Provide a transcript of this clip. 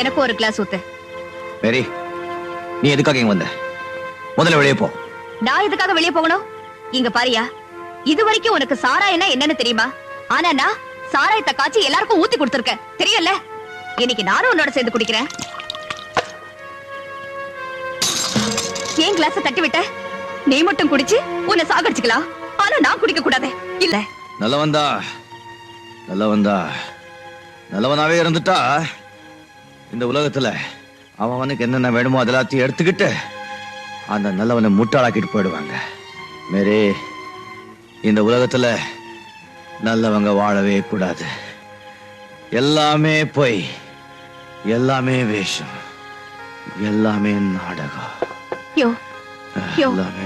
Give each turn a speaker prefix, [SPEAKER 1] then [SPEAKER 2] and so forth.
[SPEAKER 1] எனக்கு ஒரு கிளாஸ் ஊத்து.
[SPEAKER 2] மேரி நீ எதுக்காக இங்க வந்த? முதல்ல வெளியே போ.
[SPEAKER 1] நான் எதுக்காக வெளியே போகணும்? இங்க பாரியா இது வரைக்கும் உனக்கு சாராயம்னா என்னன்னு தெரியுமா? ஆனா நான் சாராயத்தை காய்ச்சி எல்லாருக்கும் ஊத்தி கொடுத்திருக்கேன். தெரியல இன்னைக்கு நானும் உன்னோட சேர்ந்து குடிக்கிறேன். ஏன் கிளாஸ தட்டி விட்ட? நீ மட்டும் குடிச்சு உன்னை சாகடிச்சுக்கலாம். ஆனா நான் குடிக்க கூடாது. இல்ல.
[SPEAKER 2] நல்லவன்தா நல்லவன்தா நல்லவனாவே இருந்துட்டா. இந்த உலகத்துல அவன் அவனுக்கு என்னென்ன வேணுமோ அதெல்லாத்தையும் எடுத்துக்கிட்டு அந்த நல்லவனை முட்டாளாக்கிட்டு போயிடுவாங்க. மேரி இந்த உலகத்துல நல்லவங்க வாழவே கூடாது. எல்லாமே பொய் எல்லாமே வேஷம் எல்லாமே நாடகம். எல்லாமே